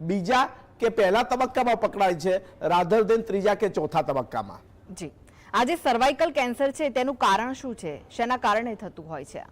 બીજા કે પહેલા તબક્કામાં પકડાય છે રાધર દેન ત્રીજા કે ચોથા તબક્કામાં. જી. આ જે સર્વાઇકલ કેન્સર છે તેનું કારણ શું છે? શેના કારણે થતું હોય છે?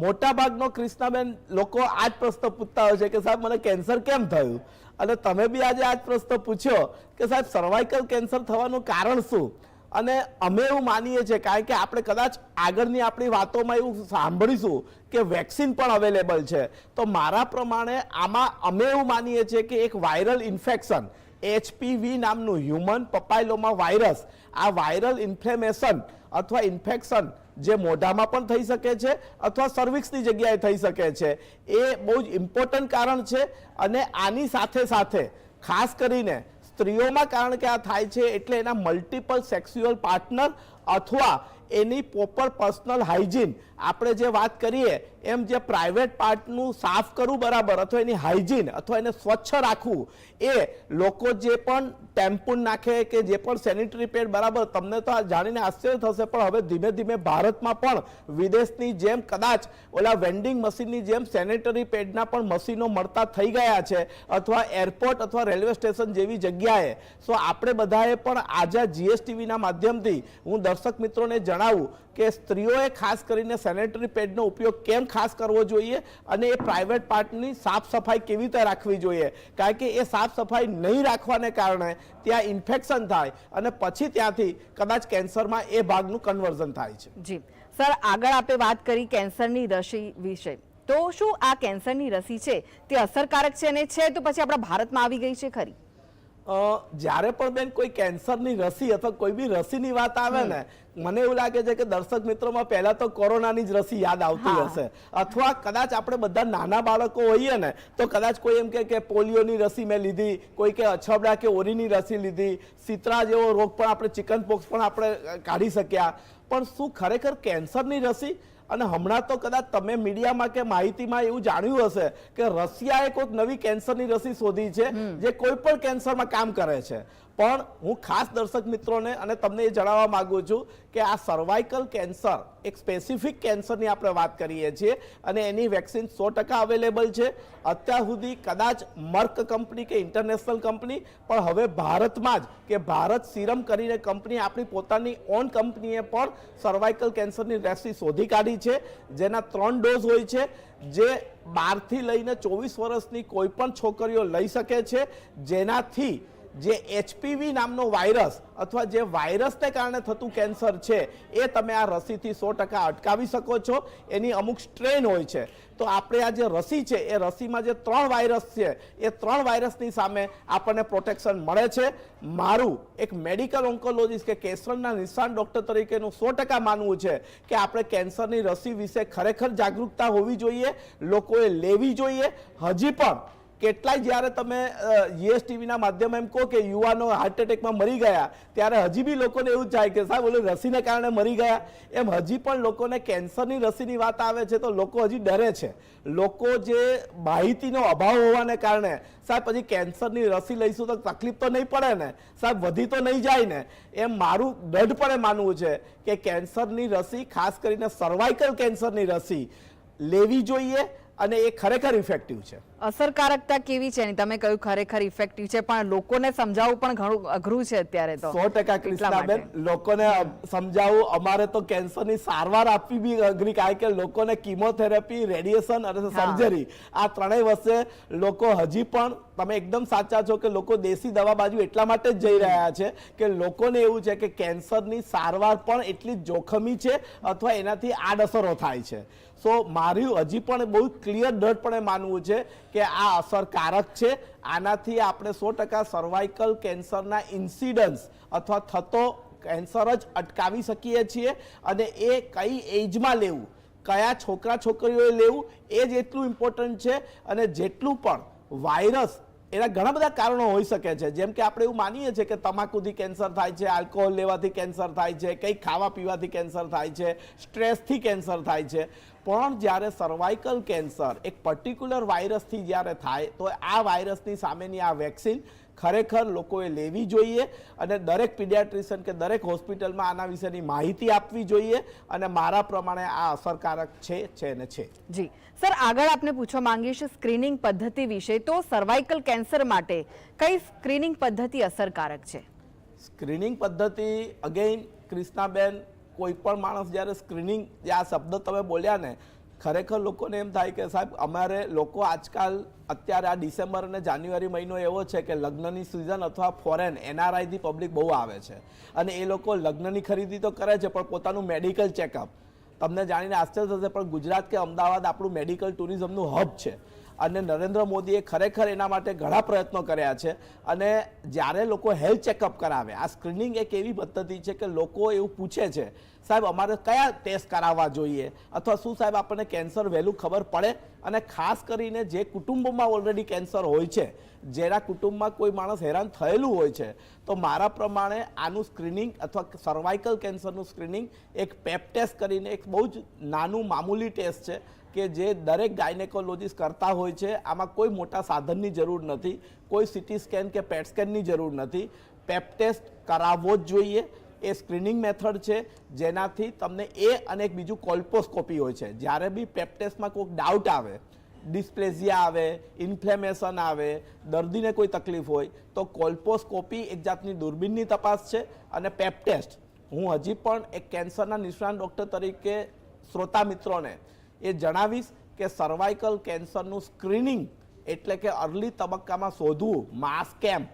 મોટાભાગનો કૃષ્ણાબેન લોકો આ જ પ્રશ્ન પૂછતા હોય છે કે સાહેબ મને કેન્સર કેમ થયું? અને તમે બી આજે આ જ પ્રશ્ન પૂછ્યો કે સાહેબ સર્વાઇકલ કેન્સર થવાનું કારણ શું? અને અમે એવું માનીએ છીએ, કારણ કે આપણે કદાચ આગળની આપણી વાતોમાં એવું સાંભળીશું કે વેક્સિન પણ અવેલેબલ છે. તો મારા પ્રમાણે આમાં અમે એવું માનીએ છીએ કે એક વાયરલ ઇન્ફેક્શન, એચપીવી નામનું હ્યુમન પપાઇલોમા વાયરસ, આ વાયરલ ઇન્ફ્લેમેશન અથવા ઇન્ફેક્શન જે મોઢામાં પણ થઈ શકે છે અથવા સર્વિક્સની જગ્યાએ થઈ શકે છે, એ બહુ જ ઇમ્પોર્ટન્ટ કારણ છે. અને આની સાથે સાથે ખાસ કરીને સ્ત્રીઓમાં કારણ કે આ થાય છે એટલે એના મલ્ટિપલ સેક્સ્યુઅલ પાર્ટનર અથવા એની પ્રોપર પર્સનલ હાઇજીન આપણે જે વાત કરીએ, એમ જે પ્રાઇવેટ પાર્ટનું સાફ કરવું બરાબર અથવા એની હાઇજીન અથવા એને સ્વચ્છ રાખવું, એ લોકો જે પણ ટેમ્પૂન નાખે કે જે પણ સેનિટરી પેડ બરાબર, તમને તો જાણીને આશ્ચર્ય થશે, પણ હવે ધીમે ધીમે ભારતમાં પણ વિદેશની જેમ કદાચ ઓલા વેન્ડિંગ મશીનની જેમ સેનિટરી પેડના પણ મશીનો મળતા થઈ ગયા છે, અથવા એરપોર્ટ અથવા રેલવે સ્ટેશન જેવી જગ્યાએ. સો આપણે બધાએ પણ આજે જીએસટીવીના માધ્યમથી હું દર્શક મિત્રોને જણાવું કે સ્ત્રીઓએ ખાસ કરીને સેનેટરી પેડનો ઉપયોગ કેમ ખાસ કરવો જોઈએ અને એ પ્રાઇવેટ પાર્ટની સાફ સફાઈ કેવી રીતે રાખવી જોઈએ? કારણ કે એ સાફ સફાઈ નહીં રાખવાને કારણે ત્યાં ઇન્ફેક્શન થાય અને પછી ત્યાંથી કદાચ કેન્સરમાં એ ભાગનું કન્વર્ઝન થાય છે. જી. સર, આગળ આપણે વાત કરી કેન્સરની રસી વિશે. તો શું આ કેન્સરની રસી છે? તે અસરકારક છે અને છે તો પછી આપણા ભારતમાં આવી ગઈ છે ખરી. જ્યારે પણ બેન કોઈ કેન્સરની રસી અથવા કોઈ બી રસીની વાત આવે ને મને એવું લાગે છે કે દર્શક મિત્રોમાં પહેલા તો કોરોનાની જ રસી યાદ આવતી હશે. અથવા કદાચ આપણે બધા નાના બાળકો હોઈએ ને તો કદાચ કોઈ એમ કે પોલિયોની રસી મેં લીધી કોઈ કે અછબડા કે ઓરીની રસી લીધી સિતરા જેવો રોગ પણ આપણે ચિકન પોક્સ પણ આપણે કાઢી શક્યા. પણ શું ખરેખર કેન્સરની રસી અને હમણાં તો કદાચ તમે મીડિયામાં કે માહિતીમાં એવું જાણ્યું હશે કે રશિયાએ કોઈક નવી કેન્સરની રસી શોધી છે જે કોઈ પણ કેન્સરમાં કામ કરે છે. પણ હું ખાસ દર્શક મિત્રોને અને તમને એ જણાવવા માગું છું કે આ સર્વાઇકલ કેન્સર એક સ્પેસિફિક કેન્સરની આપણે વાત કરીએ છીએ અને એની વેક્સિન સો ટકા અવેલેબલ છે. અત્યાર સુધી કદાચ મર્ક કંપની કે ઇન્ટરનેશનલ કંપની પણ હવે ભારતમાં જ કે ભારત સિરમ કરીને કંપની આપણી પોતાની ઓન કંપનીએ પણ સર્વાઇકલ કેન્સરની રેસી શોધી કાઢી છે. જેના ત્રણ ડોઝ હોય છે, જે બારથી લઈને ચોવીસ વર્ષની કોઈ પણ છોકરીઓ લઈ શકે છે. જેનાથી જે એચપીવી નામનો વાયરસ અથવા જે વાયરસને કારણે થતું કેન્સર છે, એ તમે આ રસીથી સો ટકા અટકાવી શકો છો. એની અમુક સ્ટ્રેન હોય છે. તો આપણે આ જે રસી છે, એ રસીમાં જે ત્રણ વાયરસ છે, એ ત્રણ વાયરસની સામે આપણને પ્રોટેક્શન મળે છે. મારું એક મેડિકલ ઓન્કોલોજીસ્ટ કે કેસરના નિષ્ણાત ડૉક્ટર તરીકેનું સો ટકા માનવું છે કે આપણે કેન્સરની રસી વિશે ખરેખર જાગૃતતા હોવી જોઈએ, લોકોએ લેવી જોઈએ. હજી પણ કેટલાય જ્યારે તમે જીએસટીવીના માધ્યમ એમ કહો કે યુવાનો હાર્ટ એટેકમાં મરી ગયા, ત્યારે હજી બી લોકોને એવું થાય કે સાહેબ, ઓલું રસીને કારણે મરી ગયા. એમ હજી પણ લોકોને કેન્સરની રસીની વાત આવે છે તો લોકો હજી ડરે છે. લોકો જે માહિતીનો અભાવ હોવાને કારણે, સાહેબ પછી કેન્સરની રસી લઈશું તો તકલીફ તો નહીં પડે ને. સાહેબ, વધી તો નહીં જાય ને. એમ મારું દઢપણે માનવું છે કે કેન્સરની રસી, ખાસ કરીને સર્વાઇકલ કેન્સરની રસી લેવી જોઈએ અને એ ખરેખર ઇફેક્ટિવ છે. અસરકારકતા કેવી છે? એની તમે કહ્યું ખરેખર ઇફેક્ટિવ છે પણ લોકોને સમજાવવું પણ ઘણું અઘરું છે અત્યારે તો. સો ટકા એટલા લોકોને સમજાવવું અમારે તો કેન્સરની સારવાર આપવી બી અઘરી કારણ કે લોકોને કિમોથેરાપી રેડિયેશન અને સર્જરી આ ત્રણેય વચ્ચે લોકો હજી પણ તમે એકદમ સાચા છો કે લોકો દેશી દવા બાજુ એટલા માટે જ જઈ રહ્યા છે કે લોકોને એવું છે કે કેન્સરની સારવાર પણ એટલી જોખમી છે અથવા એનાથી આડઅસરો થાય છે. સો મારું હજી પણ બહુ ક્લિયર ડટપણે માનવું છે કે આ અસરકારક છે. આનાથી આપણે સો ટકા સર્વાઇકલ કેન્સરના ઇન્સિડન્સ અથવા થતો કેન્સર જ અટકાવી શકીએ છીએ અને એ કઈ એજમાં લેવું? કયા છોકરા છોકરીઓએ લેવું? એ જ એટલું ઇમ્પોર્ટન્ટ છે અને જેટલું પણ વાયરસ એના ઘણા બધા કારણો હોઈ શકે છે. જેમ કે આપણે એવું માનીએ છીએ કે તમાકુથી કેન્સર થાય છે, આલ્કોહોલ લેવાથી કેન્સર થાય છે કંઈક ખાવા પીવાથી કેન્સર થાય છે, સ્ટ્રેસથી કેન્સર થાય છે. પણ જ્યારે સર્વાઇકલ કેન્સર એક પર્ટિક્યુલર વાયરસથી જ્યારે થાય, તો આ વાયરસની સામેની આ વેક્સિન ખરેખર લોકોએ લેવી જોઈએ અને દરેક પીડિયાટ્રિશિયન કે દરેક હોસ્પિટલમાં આના વિશેની માહિતી આપવી જોઈએ અને મારા પ્રમાણે આ અસરકારક છે છે ને છે. જી. સર આગળ આપને પૂછવા માંગીશ સ્ક્રીનિંગ પદ્ધતિ વિશે. તો સર્વાઇકલ કેન્સર માટે કઈ સ્ક્રીનિંગ પદ્ધતિ અસરકારક છે? સ્ક્રીનિંગ પદ્ધતિ અગેઇન ક્રિષ્નાબેન કોઈ પણ માણસ જ્યારે સ્ક્રીનિંગ જે આ શબ્દ તમે બોલ્યા ને ખરેખર લોકોને એમ થાય કે સાહેબ, અમારે લોકો આજકાલ, અત્યારે આ ડિસેમ્બર અને જાન્યુઆરી મહિનો એવો છે કે લગ્નની સિઝન અથવા ફોરેન એનઆરઆઈથી પબ્લિક બહુ આવે છે. અને એ લોકો લગ્નની ખરીદી તો કરે છે, પણ પોતાનું મેડિકલ ચેકઅપ તમને જાણીને આશ્ચર્ય થશે, પણ ગુજરાત કે અમદાવાદ આપણું મેડિકલ ટુરિઝમનું હબ છે. અને નરેન્દ્ર મોદીએ ખરેખર એના માટે ઘણા પ્રયત્નો કર્યા છે. અને જ્યારે લોકો હેલ્થ ચેકઅપ કરાવે, આ સ્ક્રીનિંગ એક એવી પદ્ધતિ છે કે લોકો એવું પૂછે છે, સાહેબ, અમારે કયા ટેસ્ટ કરાવવા જોઈએ? અથવા શું સાહેબ, આપણને કેન્સર વહેલું ખબર પડે? અને ખાસ કરીને જે કુટુંબમાં ઓલરેડી કેન્સર હોય છે જેના કુટુંબમાં કોઈ માણસ હેરાન થયેલું હોય છે, તો મારા પ્રમાણે આનું સ્ક્રીનિંગ અથવા સર્વાઇકલ કેન્સરનું સ્ક્રીનિંગ એક પેપટેસ્ટ કરીને એક બહુ જ નાનું મામૂલી ટેસ્ટ છે કે જે દરેક ગાયનેકોલોજીસ્ટ કરતા હોય છે. આમાં કોઈ મોટા સાધનની જરૂર નથી, કોઈ સિટી સ્કેન કે પેટ સ્કેનની જરૂર નથી. પેપટેસ્ટ કરાવવો જ જોઈએ. એ સ્ક્રીનિંગ મેથડ છે, જેનાથી તમને એ અને એક બીજું કોલ્પોસ્કોપી હોય છે. જ્યારે બી પેપટેસ્ટમાં કોઈક ડાઉટ આવે ડિસ્પ્લેઝિયા આવે, ઇન્ફ્લેમેશન આવે, દર્દીને કોઈ તકલીફ હોય, તો કોલ્પોસ્કોપી એક જાતની દૂરબીનની તપાસ છે અને પેપટેસ્ટ હું હજી પણ એક કેન્સરના નિષ્ણાત ડૉક્ટર તરીકે શ્રોતા મિત્રોને એ જણાવીશ કે સર્વાઇકલ કેન્સરનું સ્ક્રીનિંગ એટલે કે અર્લી તબક્કામાં શોધવું, માસ કેમ્પ.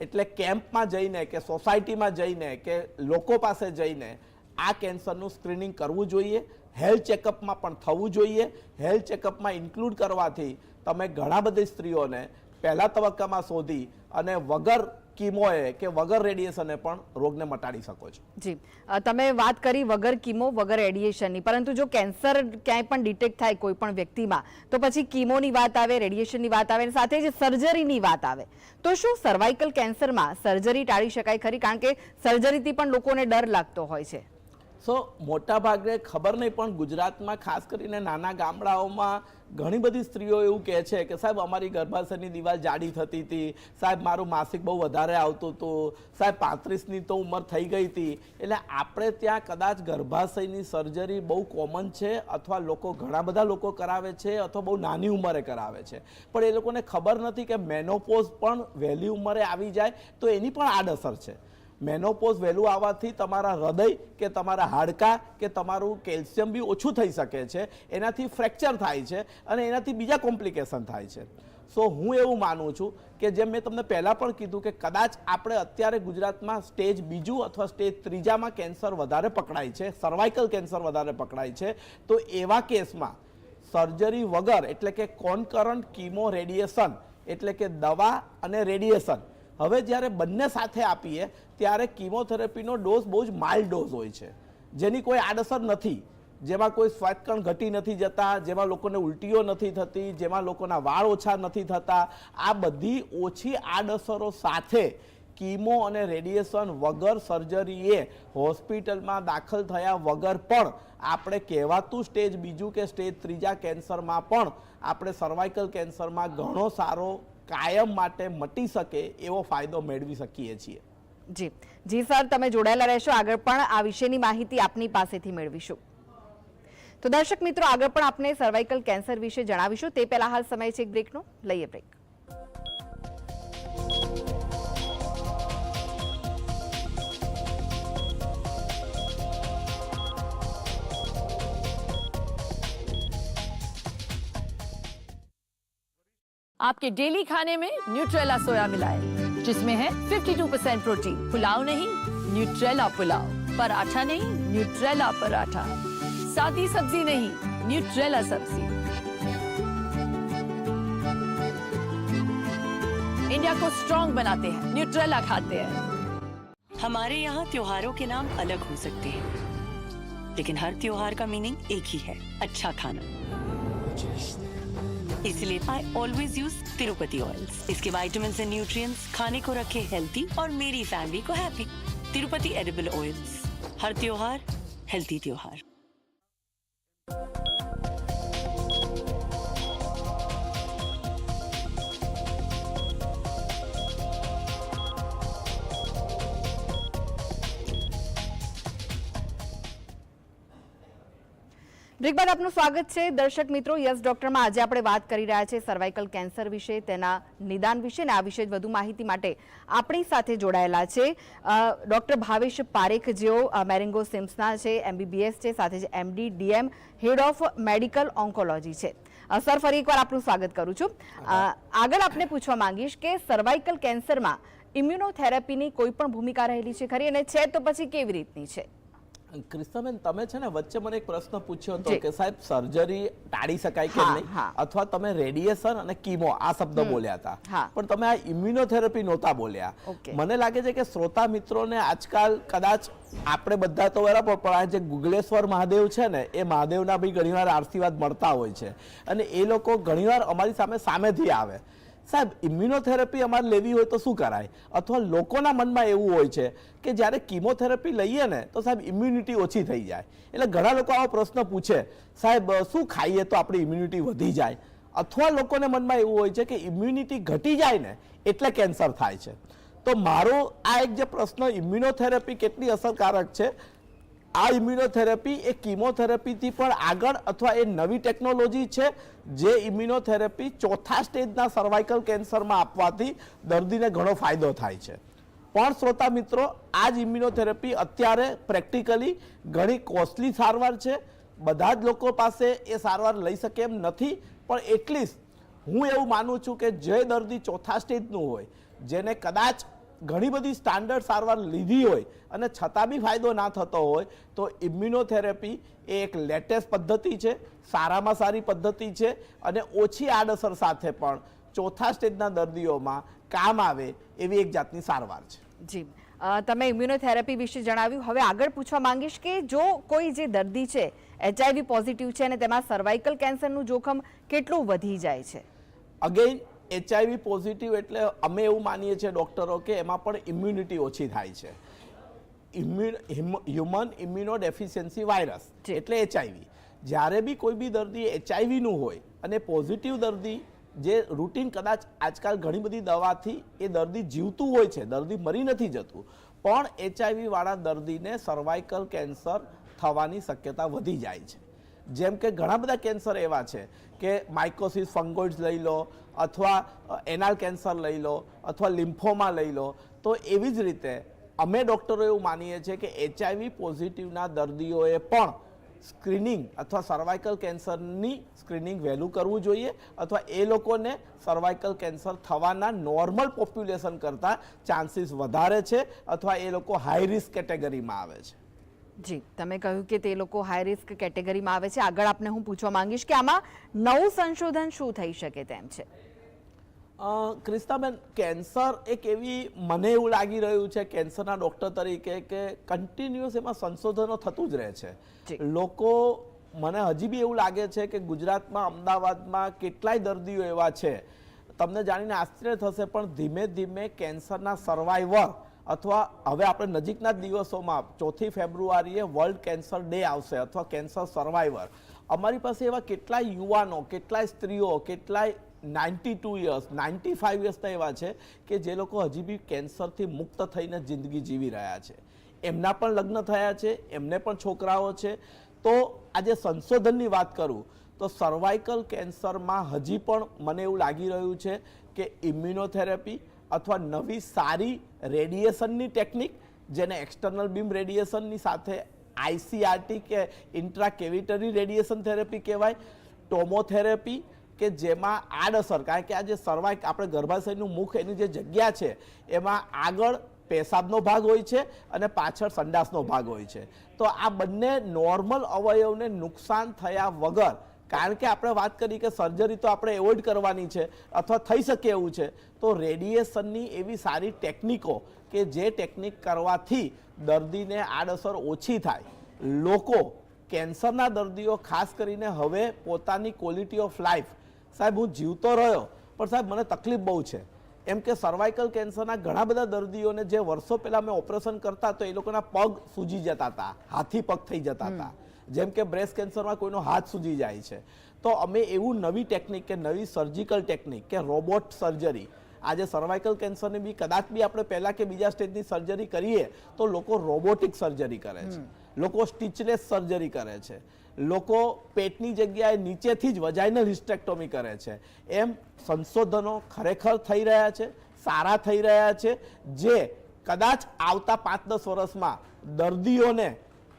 એટલે કેમ્પમાં જઈને કે સોસાયટીમાં જઈને કે લોકો પાસે જઈને આ કેન્સરનું સ્ક્રીનિંગ કરવું જોઈએ, હેલ્થ ચેકઅપમાં પણ થવું જોઈએ. હેલ્થ ચેકઅપમાં ઇન્ક્લુડ કરવાથી તમે ઘણા બધી સ્ત્રીઓને પહેલા તબક્કામાં શોધી અને વગર કીમોએ કે વગર રેડિયેશને પણ રોગને મટાડી શકો છો. જી. તમે વાત કરી વગર કીમો, વગર રેડિયેશનની. પરંતુ જો કેન્સર ક્યાંય પણ ડિટેક્ટ થાય કોઈ પણ વ્યક્તિમાં, તો પછી કીમોની વાત આવે, રેડિયેશનની વાત આવે સાથે જ સર્જરીની વાત આવે. તો શું સર્વાઇકલ કેન્સરમાં સર્જરી ટાળી શકાય ખરી? કારણ કે સર્જરીથી પણ લોકોને ડર લાગતો હોય છે. સો મોટા ભાગે ખબર નહીં, પણ ગુજરાતમાં ખાસ કરીને નાના ગામડાઓમાં ઘણી બધી સ્ત્રીઓ એવું કહે છે કે, સાહેબ, અમારી ગર્ભાશયની દિવાલ જાડી થતી હતી. સાહેબ, મારું માસિક બહુ વધારે આવતું હતું. સાહેબ, પાંત્રીસની તો ઉંમર થઈ ગઈ હતી. એટલે આપણે ત્યાં કદાચ ગર્ભાશયની સર્જરી બહુ કોમન છે અથવા લોકો ઘણા બધા લોકો કરાવે છે અથવા બહુ નાની ઉંમરે કરાવે છે. પણ એ લોકોને ખબર નથી કે મેનોપોઝ પણ વહેલી ઉંમરે આવી જાય તો એની પણ આડઅસર છે. મેનોપોઝ વહેલું આવવાથી તમારા હૃદય કે તમારા હાડકાં કે તમારું કેલ્શિયમ બી ઓછું થઈ શકે છે, એનાથી ફ્રેક્ચર થાય છે અને એનાથી બીજા કોમ્પ્લિકેશન થાય છે. સો હું એવું માનું છું કે જેમ મેં તમને પહેલાં પણ કીધું કે કદાચ આપણે અત્યારે ગુજરાતમાં સ્ટેજ બીજું અથવા સ્ટેજ ત્રીજામાં કેન્સર વધારે પકડાય છે સર્વાઇકલ કેન્સર વધારે પકડાય છે, તો એવા કેસમાં સર્જરી વગર એટલે કે કોનકરન્ટ કીમો રેડિયેશન એટલે કે દવા અને રેડિયેશન હવે જ્યારે બંને સાથે આપીએ, ત્યારે કીમોથેરાપીનો ડોઝ બહુ જ માઇલ્ડ ડોઝ હોય છે. જેની કોઈ આડઅસર નથી. જેમાં કોઈ શ્વાસકણ ઘટી નથી જતા, જેમાં લોકોને ઉલટીઓ નથી થતી, જેમાં લોકોના વાળ ઓછા નથી થતા, આ બધી ઓછી આડઅસરો સાથે કીમો અને રેડિયેશન વગર સર્જરીએ હોસ્પિટલમાં દાખલ થયા વગર પણ આપણે કહેવાતું સ્ટેજ બીજું કે સ્ટેજ ત્રીજા કેન્સરમાં પણ આપણે સર્વાઇકલ કેન્સરમાં ઘણો સારો કાયમ માટે મટી શકે એવો ફાયદો મેળવી શકીએ છીએ. જી. જી સર, તમે જોડાયેલા રહેશો. આગળ પણ આ વિશેની માહિતી આપની પાસેથી મેળવીશું. તો દર્શક મિત્રો, આગળ પણ આપને સર્વાઇકલ કેન્સર વિશે જણાવીશું. તે પહેલા હાલ સમય છે એક બ્રેકનો લઈએ બ્રેક आपके डेली खाने में न्यूट्रेला सोया मिलाए, जिसमें है 52% प्रोटीन। पुलाव नहीं न्यूट्रेला पुलाव। पराठा नहीं न्यूट्रेला पराठा। सादी सब्ज़ी नहीं न्यूट्रेला सब्ज़ी। इंडिया को स्ट्रॉन्ग बनाते हैं न्यूट्रेला खाते हैं। हमारे यहाँ त्योहारों के नाम अलग हो सकते हैं, लेकिन हर त्योहार का मीनिंग एक ही है अच्छा खाना। इसलिए I always use Tirupati oils इसके वाइटामिन एंड न्यूट्रिएंट्स खाने को रखे हेल्थी और मेरी फैमिली को हैप्पी तिरुपति एडिबल ऑयल्स हर त्योहार हेल्थी त्योहार. બ્રેક આપનું સ્વાગત છે. દર્શક મિત્રો, યસ, ડોક્ટરમાં આજે આપણે વાત કરી રહ્યા છે સર્વાઇકલ કેન્સર વિશે, તેના નિદાન વિશે ને આ વિશે જ વધુ માહિતી માટે આપણી સાથે જોડાયેલા છે. ડૉક્ટર ભાવેશ પારેખ જેઓ મેરેંગો સિમ્સના છે, એમબીબીએસ છે, સાથે જ MD, DM, head of medical oncology છે. સર, ફરી એકવાર આપનું સ્વાગત કરું છું. આગળ આપને પૂછવા માંગીશ કે સર્વાઇકલ કેન્સરમાં ઇમ્યુનોથેરાપીની કોઈ પણ ભૂમિકા રહેલી છે ખરી? અને છે તો પછી કેવી રીતની છે? ક્રિસ્તાબેન તમે છે ને વચ્ચે મને એક પ્રશ્ન પૂછ્યો હતો કે સાહેબ સર્જરી ટાળી શકાય કે નહીં. અથવા તમે રેડિયેશન અને કીમો આ શબ્દ બોલ્યા હતા. પણ તમે આ ઇમ્યુનોથેરાપી નહોતા બોલ્યા. મને લાગે છે કે શ્રોતા મિત્રોને આજકાલ કદાચ આપણે બધા તો બરાબર પણ આ જે ગુગલેશ્વર મહાદેવ છે ને એ મહાદેવના બી ઘણીવાર આશીર્વાદ મળતા હોય છે. અને એ લોકો ઘણીવાર અમારી સામે સામેથી આવે. સાહેબ ઇમ્યુનોથેરાપી અમારે લેવી હોય તો શું કરાય? અથવા લોકોના મનમાં એવું હોય છે કે જ્યારે કિમોથેરાપી લઈએ ને, તો સાહેબ ઇમ્યુનિટી ઓછી થઈ જાય. એટલે ઘણા લોકો આવો પ્રશ્ન પૂછે, સાહેબ, શું ખાઈએ તો આપણી ઇમ્યુનિટી વધી જાય? અથવા લોકોને મનમાં એવું હોય છે કે ઇમ્યુનિટી ઘટી જાય ને, એટલે કેન્સર થાય છે. તો મારો આ એક જે પ્રશ્ન ઇમ્યુનોથેરાપી કેટલી અસરકારક છે? આ ઇમ્યુનોથેરાપી એ કિમોથેરાપીથી પણ આગળ અથવા એ નવી ટેકનોલોજી છે જે ઇમ્યુનોથેરાપી ચોથા સ્ટેજના સર્વાઇકલ કેન્સરમાં આપવાથી દર્દીને ઘણો ફાયદો થાય છે. પણ શ્રોતા મિત્રો, આ જ ઇમ્યુનોથેરાપી અત્યારે પ્રેક્ટિકલી ઘણી કોસ્ટલી સારવાર છે. બધા જ લોકો પાસે એ સારવાર લઈ શકે એમ નથી, પણ એટલીસ્ટ હું એવું માનું છું કે જે દર્દી ચોથા સ્ટેજનું હોય, જેને કદાચ ઘણી બધી સ્ટાન્ડર્ડ સારવાર લીધી હોય અને છતાં બી ફાયદો ના થતો હોય તો ઇમ્યુનોથેરેપી એ એક લેટેસ્ટ પદ્ધતિ છે સારામાં સારી પદ્ધતિ છે અને ઓછી આડઅસર સાથે પણ ચોથા સ્ટેજના દર્દીઓમાં કામ આવે એવી એક જાતની સારવાર છે. જી. તમે ઇમ્યુનોથેરાપી વિશે જણાવ્યું. હવે આગળ પૂછવા માંગીશ કે જો કોઈ જે દર્દી છે એચઆઈવી પોઝિટિવ છે અને તેમાં સર્વાઇકલ કેન્સરનું જોખમ કેટલું વધી જાય છે? અગેઇન એચઆઈવી પોઝિટિવ એટલે અમે એવું માનીએ છીએ ડૉક્ટરો કે એમાં પણ ઇમ્યુનિટી ઓછી થાય છે. Human immunodeficiency virus. એટલે એચઆઈવી જ્યારે બી કોઈ બી દર્દી એચઆઈવીનું હોય અને પોઝિટિવ દર્દી જે રૂટીન કદાચ આજકાલ ઘણી બધી દવાથી એ દર્દી જીવતું હોય છે દર્દી મરી નથી જતું પણ એચઆઈવીવાળા દર્દીને સર્વાઇકલ કેન્સર થવાની શક્યતા વધી જાય છે. જેમ કે ઘણા બધા કેન્સર એવા છે કે માઇકોસિસ ફંગોઇડ્સ લઈ લો, અથવા એનાલ કેન્સર લઈ લો, અથવા લિમ્ફોમા લઈ લો, તો એવી જ રીતે અમે ડૉક્ટરો એવું માનીએ છીએ કે એચઆઈવી પોઝિટિવના દર્દીઓએ પણ સ્ક્રીનિંગ અથવા સર્વાઇકલ કેન્સરની સ્ક્રીનિંગ વહેલું કરવું જોઈએ અથવા એ લોકોને સર્વાઇકલ કેન્સર થવાના નોર્મલ પોપ્યુલેશન કરતાં ચાન્સીસ વધારે છે અથવા એ લોકો હાઈ રિસ્ક કેટેગરીમાં આવે છે. જી તમે કહ્યું કે તે લોકો હાઈ રિસ્ક કેટેગરીમાં આવે છે. આગળ આપને હું પૂછવા માંગીશ કે આમાં નવું સંશોધન શું થઈ શકે તેમ છે? ક્રિસ્તાબેન કેન્સર એક એવી મને એવું લાગી રહ્યું છે કેન્સરના ડૉક્ટર તરીકે કે કન્ટિન્યુઅસ એમાં સંશોધનો થતું જ રહે છે. લોકો મને હજી બી એવું લાગે છે કે ગુજરાતમાં અમદાવાદમાં કેટલાય દર્દીઓ એવા છે. તમને જાણીને આશ્ચર્ય થશે પણ ધીમે ધીમે કેન્સરના સર્વાઈવર અથવા હવે આપણે નજીકના દિવસોમાં ચોથી ફેબ્રુઆરીએ વર્લ્ડ કેન્સર ડે આવશે અથવા કેન્સર સર્વાઈવર અમારી પાસે એવા કેટલાય યુવાનો, કેટલાય સ્ત્રીઓ, કેટલાય ninety two years, ninety five યર્સના એવા છે કે જે લોકો હજી બી કેન્સરથી મુક્ત થઈને જિંદગી જીવી રહ્યા છે. એમના પણ લગ્ન થયા છે, એમને પણ છોકરાઓ છે. તો આજે સંશોધનની વાત કરું, તો સર્વાઇકલ કેન્સરમાં હજી પણ મને એવું લાગી રહ્યું છે કે ઇમ્યુનોથેરાપી અથવા નવી સારી રેડિયેશનની ટેકનિક, જેને એક્સટર્નલ બીમ રેડિયેશનની સાથે આઈસીઆરટી કે ઇન્ટ્રાકેવિટરી રેડિયેશન થેરેપી કહેવાય ટોમોથેરેપી કે જેમાં આડઅસર, કારણ કે આ જે સર્વાઇક આપણે ગર્ભાશયનું મુખ, એની જે જગ્યા છે, એમાં આગળ પેશાબનો ભાગ હોય છે અને પાછળ સંડાસનો ભાગ હોય છે. તો આ બંને નોર્મલ અવયવને નુકસાન થયા વગર કારણ કે આપણે વાત કરી કે સર્જરી તો આપણે એવોઇડ કરવાની છે અથવા થઈ શકે એવું છે, તો રેડિયેશનની એવી સારી ટેકનિકો કે જે ટેકનિક કરવાથી દર્દીને આડઅસર ઓછી થાય. લોકો કેન્સરના દર્દીઓ ખાસ કરીને હવે પોતાની ક્વોલિટી ઓફ લાઈફ સાહેબ, હું જીવતો રહ્યો, પણ સાહેબ, મને તકલીફ બહુ છે. એમ કે સર્વાઇકલ કેન્સરના ઘણા બધા દર્દીઓને જે વર્ષો પહેલાં મેં ઓપરેશન કરતા તો એ લોકોના પગ સૂજી જતા હતા, હાથી પગ થઈ જતા હતા. જેમ કે બ્રેસ્ટ કેન્સરમાં કોઈનો હાથ સૂજી જાય છે. તો અમે એવું નવી ટેકનિક કે નવી સર્જિકલ ટેકનિક કે રોબોટ સર્જરી આજે સર્વાઇકલ કેન્સરની બી કદાચ બી આપણે પહેલાં કે બીજા સ્ટેજની સર્જરી કરીએ તો લોકો રોબોટિક સર્જરી કરે છે. લોકો સ્ટીચલેસ સર્જરી કરે છે. લોકો પેટની જગ્યાએ નીચેથી જ વજાઇનલ હિસ્ટેક્ટોમી કરે છે. એમ સંશોધનો ખરેખર થઈ રહ્યા છે સારા થઈ રહ્યા છે જે કદાચ આવતા પાંચ દસ વર્ષમાં દર્દીઓને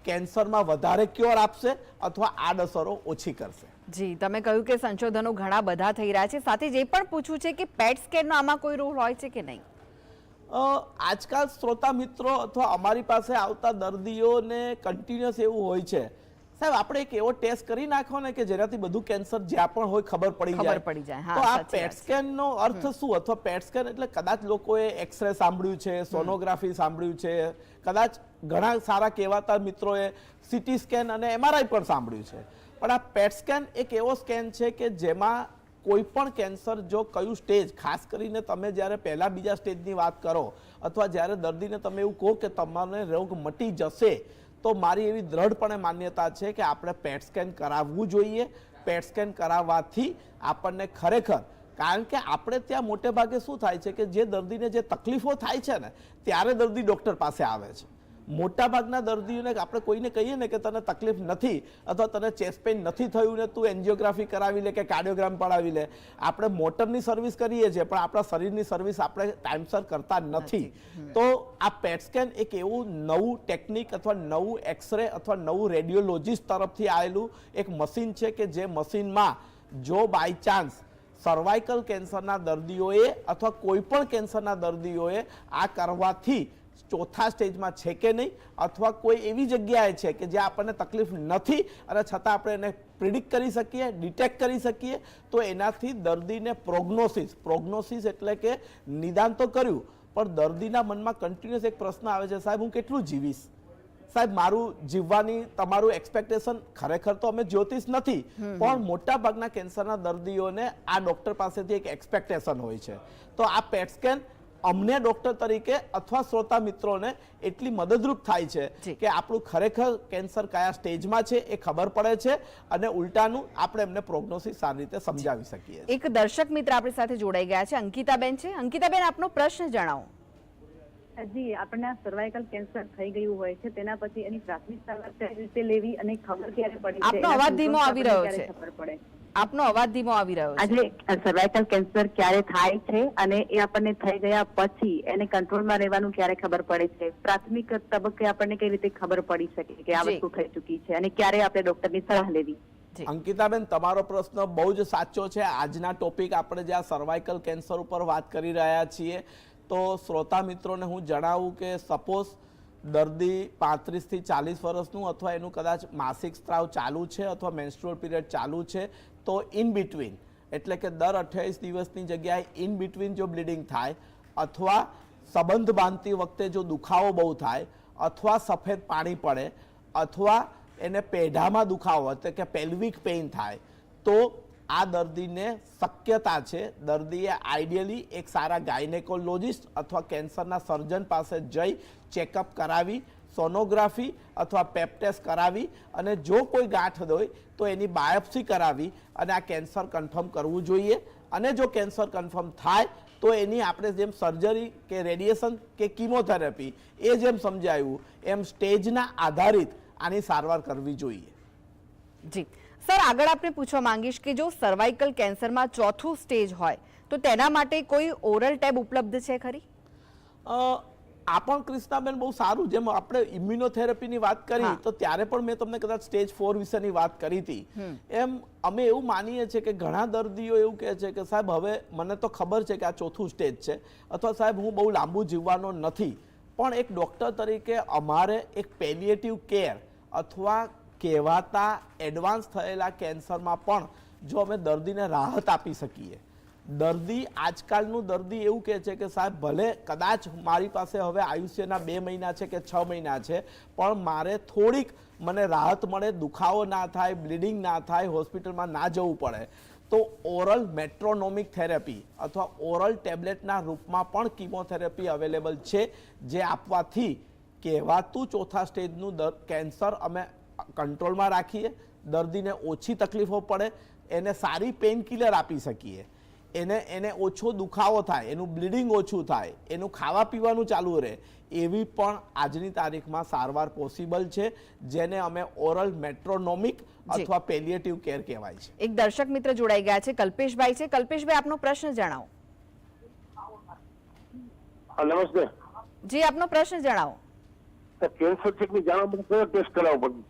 કેન્સરમાં વધારે ક્યોર આપશે અથવા આડઅસરો ઓછી કરશે? જી તમે કહ્યું કે સંશોધનો ઘણા બધા થઈ રહ્યા છે. સાથે જે પણ પૂછવું છે કે પેટ સ્કેનનો આમાં કોઈ રોલ હોય છે કે નહીં? આજકાલ શ્રોતા મિત્રો અથવા અમારી પાસે આવતા દર્દીઓને કન્ટિન્યુઅસ એવું હોય છે. સાહેબ આપણે એક એવો ટેસ્ટ કરી નાખો ને કે જેનાથી બધું કેન્સર જ્યાં પણ હોય ખબર પડી જાય. પડી જાય. તો આ પેટ સ્કેનનો સ્કેન નો અર્થ શું? અથવા પેટ સ્કેન એટલે કદાચ લોકોએ એક્સરે સાંભળ્યું છે સોનોગ્રાફી સાંભળ્યું છે કદાચ ઘણા સારા કહેવાતા મિત્રોએ સીટી સ્કેન અને એમઆરઆઈ પણ સાંભળ્યું છે. પણ આ પેટ સ્કેન એક એવો સ્કેન છે કે જેમાં કોઈ પણ કેન્સર જો કયું સ્ટેજ ખાસ કરીને તમે જ્યારે પહેલાં બીજા સ્ટેજની વાત કરો અથવા જ્યારે દર્દીને તમે એવું કહો કે તમારે રોગ મટી જશે, તો મારી એવી દ્રઢપણે માન્યતા છે કે આપણે પેટ સ્કેન કરાવવું જોઈએ. પેટ સ્કેન કરાવવાથી આપણને ખરેખર, કારણ કે આપણે ત્યાં મોટે ભાગે શું થાય છે કે જે દર્દીને જે તકલીફો થાય છે ને, ત્યારે દર્દી ડૉક્ટર પાસે આવે છે. મોટા ભાગના દર્દીઓને આપણે કોઈને કહીએ ને કે તને તકલીફ નથી અથવા તને ચેસ્ટ પેઇન નથી થયું ને તું એન્જિયોગ્રાફી કરાવી લે કે કાર્ડિયોગ્રામ પડાવી લે. આપણે મોટરની સર્વિસ કરીએ છીએ પણ આપણા શરીરની સર્વિસ આપણે ટાઈમસર કરતા નથી. તો આ પેટ સ્કેન એક એવું નવું ટેકનિક અથવા નવું એક્સરે અથવા નવું રેડિયોલોજીસ્ટ તરફથી આવેલું એક મશીન છે કે જે મશીનમાં જો બાય ચાન્સ સર્વાઇકલ કેન્સરના દર્દીઓએ અથવા કોઈ પણ કેન્સરના દર્દીઓએ આ કરવાથી ચોથા સ્ટેજમાં છે કે નહીં અથવા કોઈ એવી જગ્યાએ છે કે જ્યાં આપણને તકલીફ નથી અને છતાં આપણે એને પ્રિડિક્ટ કરી શકીએ ડિટેક્ટ કરી શકીએ તો એનાથી દર્દીને પ્રોગ્નોસિસ પ્રોગ્નોસિસ એટલે કે નિદાન તો કર્યું પણ દર્દીના મનમાં કન્ટિન્યુઅસ એક પ્રશ્ન આવે છે સાહેબ હું કેટલું જીવીશ? સાહેબ મારું જીવવાની તમારું એક્સપેક્ટેશન ખરેખર તો અમે જ્યોતિષ નથી પણ મોટા ભાગના કેન્સરના દર્દીઓને આ ડોક્ટર પાસેથી એક એક્સપેક્ટેશન હોય છે. તો આ પેટ સ્કેન અમને ડોક્ટર તરીકે અથવા શ્રોતા મિત્રોને એટલી મદદરૂપ થાય છે કે આપણું ખરેખર કેન્સર કયા સ્ટેજમાં છે એ ખબર પડે છે અને ઉલટાનું આપણે એમને પ્રોગ્નોસિસ સારી રીતે સમજાવી શકીએ એક દર્શક મિત્ર આપણી સાથે જોડાઈ ગયા છે. અંકિતાબેન છે. અંકિતાબેન આપનો પ્રશ્ન જણાવો. જી આપણને સર્વાઇકલ કેન્સર થઈ ગયું હોય છે તેના પછી એની પ્રાથમિક સારવાર કઈ રીતે લેવી અને ખબર ક્યારે પડે આપનો અવાજ ધીમો આવી રહ્યો છે. ખબર પડે? આપનો અવાજ ધીમો આવી રહ્યો છે. આજે સર્વાઇકલ કેન્સર ક્યારે થાય છે અને એ આપણને થઈ ગયા પછી એને કંટ્રોલમાં રહેવાનું ક્યારે ખબર પડે છે? પ્રાથમિક તબક્કે આપણને કઈ રીતે ખબર પડી શકે કે આ વસ્તુ થઈ ચૂકી છે અને ક્યારે આપણે ડોક્ટરની સલાહ લેવી? અંકિતાબેન તમારો પ્રશ્ન બહુ જ સાચો છે. આજના ટોપિક આપણે જ્યાં સર્વાઇકલ કેન્સર ઉપર વાત કરી રહ્યા છીએ તો શ્રોતા મિત્રોને હું જણાવું કે સપોઝ દર્દી પાંત્રીસથી ચાલીસ વર્ષનું અથવા એનું કદાચ માસિક સ્ત્રાવ ચાલુ છે અથવા મેન્સ્ટ્રુઅલ પીરિયડ ચાલુ છે તો ઇન બિટવીન એટલે કે દર અઠ્યાવીસ દિવસની જગ્યાએ ઇન બિટવીન જો બ્લીડિંગ થાય, અથવા સંબંધ બાંધતી વખતે જો દુખાવો બહુ થાય, અથવા સફેદ પાણી પડે, અથવા એને પેઢામાં દુખાવો એટલે કે પેલ્વિક પેઇન થાય, તો આ દર્દીને શક્યતા છે, દર્દીએ આઈડિયલી એક સારા ગાયનેકોલોજિસ્ટ અથવા કેન્સરના સર્જન પાસે જઈ ચેકઅપ કરાવી સોનોગ્રાફી અથવા પેપટેસ્ટ કરાવી અને જો કોઈ ગાંઠ હોય તો એની બાયોપ્સી કરાવી અને આ કેન્સર કન્ફર્મ કરવું જોઈએ. અને જો કેન્સર કન્ફર્મ થાય તો એની આપણે જેમ સર્જરી કે રેડિયેશન કે કિમોથેરાપી એ જેમ સમજાયું એમ સ્ટેજના આધારિત આની સારવાર કરવી જોઈએ. જી. સર આગળ આપણે પૂછવા માંગીશ કે જો સર્વાઇકલ કેન્સરમાં ચોથું સ્ટેજ હોય તો તેના માટે કોઈ ઓરલ ટેબ ઉપલબ્ધ છે ખરી? આ પણ ક્રિષ્નાબેન બહુ સારું જેમ આપણે ઇમ્યુનોથેરાપીની વાત કરી તો ત્યારે પણ મેં તમને કદાચ સ્ટેજ ફોર વિશેની વાત કરી હતી. એમ અમે એવું માનીએ છીએ કે ઘણા દર્દીઓ એવું કહે છે કે સાહેબ હવે મને તો ખબર છે કે આ ચોથું સ્ટેજ છે અથવા સાહેબ હું બહુ લાંબુ જીવવાનો નથી. પણ એક ડૉક્ટર તરીકે અમારે એક પેલિએટિવ કેર અથવા કહેવાતા એડવાન્સ થયેલા કેન્સરમાં પણ જો અમે દર્દીને રાહત આપી શકીએ. દર્દી, આજકાલનું દર્દી એવું કહે છે કે, સાહેબ, ભલે કદાચ મારી પાસે હવે આયુષ્યના બે મહિના છે કે છ મહિના છે, પણ મારે થોડીક મને રાહત મળે, દુખાવો ના થાય, બ્લીડિંગ ના થાય, હોસ્પિટલમાં ના જવું પડે. તો ઓરલ મેટ્રોનોમિક થેરેપી અથવા ઓરલ ટેબ્લેટના રૂપમાં પણ કિમોથેરેપી અવેલેબલ છે, જે આપવાથી કહેવાતું ચોથા સ્ટેજનું દર, કેન્સર અમે કંટ્રોલમાં રાખીએ, દર્દીને ઓછી તકલીફો પડે, એને સારી પેઇન કિલર આપી શકીએ. એને એને ઓછો દુખાવો થાય એનું બ્લીડિંગ ઓછું થાય એનું ખાવા પીવાનું ચાલુ રહે એવી પણ આજની તારીખમાં સારવાર પોસિબલ છે જેને અમે ઓરલ મેટ્રોનોમિક અથવા પેલિયેટિવ કેર કહેવાય છે. એક દર્શક મિત્ર જોડાઈ ગયા છે કલ્પેશભાઈ છે. કલ્પેશભાઈ આપનો પ્રશ્ન જણાવો. નમસ્તે. જી આપનો પ્રશ્ન જણાવો. કેન્સર ચેકની જાણવા માટે કયો ટેસ્ટ કરાવવો પડે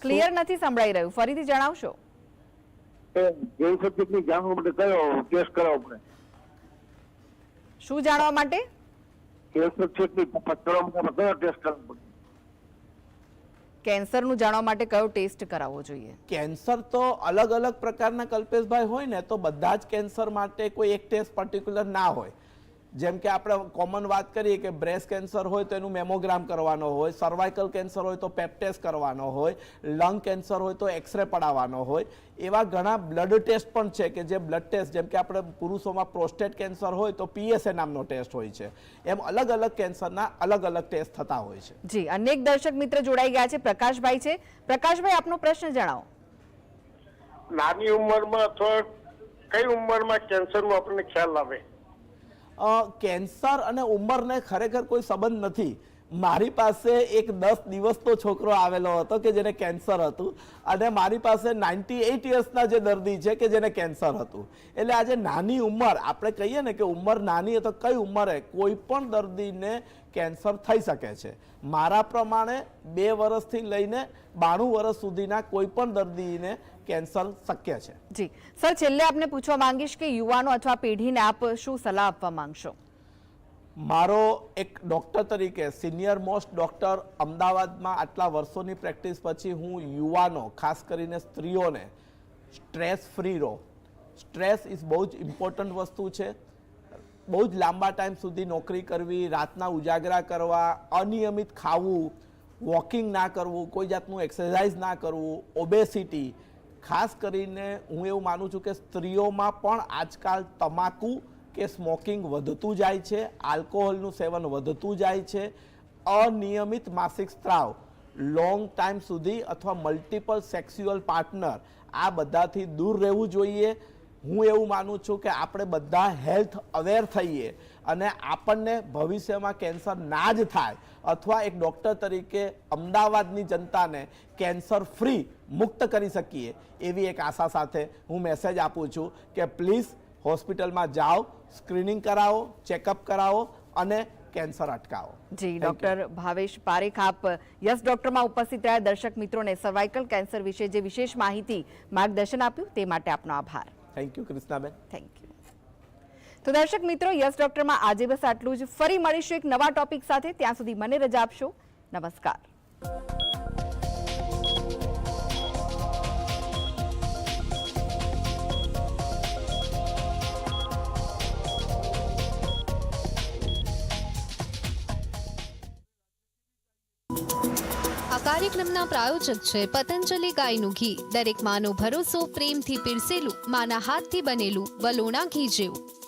ક્લિયર નથી સંભળાઈ રહ્યું. ફરીથી જણાવશો? કેન્સર ચેકની જાણવા માટે કયો ટેસ્ટ કરાવવો પડે? શું જાણવા માટે? કેન્સર ચેકની કરવા માટે કયો ટેસ્ટ કરાવવો પડે? કેન્સરનું જાણવા માટે કયો ટેસ્ટ કરાવવો જોઈએ? કેન્સર તો અલગ અલગ પ્રકારના કલ્પેશભાઈ હોય ને તો બધા જ કેન્સર માટે કોઈ એક ટેસ્ટ પર્ટિક્યુલર ના હોય. જેમ કે આપણે કોમન વાત કરીએ કે બ્રેસ્ટ કેન્સર હોય તો એનું મેમોગ્રામ કરવાનો હોય સર્વાઇકલ કેન્સર હોય તો પેપ ટેસ્ટ કરવાનો હોય લંગ કેન્સર હોય તો એક્સરે પડાવવાનો હોય એવા ઘણા બ્લડ ટેસ્ટ પણ છે કે જે બ્લડ ટેસ્ટ જેમ કે આપણે પુરુષોમાં પ્રોસ્ટેટ કેન્સર હોય તો પીએસએ નામનો ટેસ્ટ હોય છે. એમ અલગ અલગ કેન્સરના અલગ અલગ ટેસ્ટ થતા હોય છે. જી અનેક દર્શક મિત્ર જોડાઈ ગયા છે. પ્રકાશભાઈ છે. પ્રકાશભાઈ આપનો પ્રશ્ન જણાવો. નાની ઉંમરમાં અથવા કઈ ઉંમરમાં કેન્સરનો આપણને ખ્યાલ આવે? કેન્સર અને ઉંમરને ખરેખર કોઈ સંબંધ નથી. મારી પાસે એક દસ દિવસનો છોકરો આવેલો હતો કે જેને કેન્સર હતું અને મારી પાસે નાઇન્ટી એઇટ યર્સના જે દર્દી છે કે જેને કેન્સર હતું. એટલે આજે નાની ઉંમર, આપણે કહીએ ને કે ઉંમર નાની તો કઈ ઉંમરે કોઈ પણ દર્દીને કેન્સર થઈ શકે છે. મારા પ્રમાણે બે વર્ષથી લઈને બાણું વર્ષ સુધીના કોઈ પણ દર્દીને કેન્સર શક્ય છે. જી. સર છેલ્લે આપને પૂછવા માંગીશ કે યુવાનો અથવા પેઢીને આપ શું સલાહ આપવા માંગશો? મારો એક ડૉક્ટર તરીકે સિનિયર મોસ્ટ ડૉક્ટર અમદાવાદમાં આટલા વર્ષોની પ્રેક્ટિસ પછી હું યુવાનો ખાસ કરીને સ્ત્રીઓને સ્ટ્રેસ ફ્રી રહો. સ્ટ્રેસ ઇઝ બહુ જ ઇમ્પોર્ટન્ટ વસ્તુ છે. બહુ જ લાંબા ટાઈમ સુધી નોકરી કરવી રાતના ઉજાગરા કરવા અનિયમિત ખાવું વોકિંગ ના કરવું કોઈ જાતનું એક્સરસાઇઝ ના કરવું ઓબેસિટી ખાસ કરીને હું એવું માનું છું કે સ્ત્રીઓમાં પણ આજકાલ તમાકુ કે સ્મોકિંગ વધતું જાય છે, આલ્કોહોલનું સેવન વધતું જાય છે, અનિયમિત માસિક સ્ત્રાવ લોંગ ટાઈમ સુધી અથવા મલ્ટિપલ સેક્સ્યુઅલ પાર્ટનર આ બધાથી દૂર રહેવું જોઈએ. હું એવું માનું છું કે આપણે બધા હેલ્થ અવેર થઈએ અને આપણને ભવિષ્યમાં કેન્સર ના જ થાય. અથવા એક ડૉક્ટર તરીકે અમદાવાદની જનતાને કેન્સર ફ્રી મુક્ત કરી શકીએ એવી એક આશા સાથે હું મેસેજ આપું છું કે પ્લીઝ હોસ્પિટલમાં જાઓ સ્ક્રીનિંગ કરાવો ચેકઅપ કરાવો અને કેન્સર અટકાવો. જી ડોક્ટર ભાવેશ પારેખ આપ યસ ડોક્ટરમાં ઉપસ્થિત રહ્યા. દર્શક મિત્રોને સર્વાઇકલ કેન્સર વિશે જે વિશેષ માહિતી માર્ગદર્શન આપ્યું તે માટે આપનો આભાર. Thank you Krishnaben. Thank you તો દર્શક મિત્રો યસ ડોક્ટરમાં આજે બસ આટલું જ. ફરી મળીશું એક નવા ટોપિક સાથે. ત્યાં સુધી મને રજા આપશો. નમસ્કાર. કાર્યક્રમના પ્રાયોજક છે પતંજલિ ગાયનું ઘી દરેક માનો ભરોસો, પ્રેમથી પીરસેલું, માના હાથથી બનેલું વલોણા ઘી જેવું.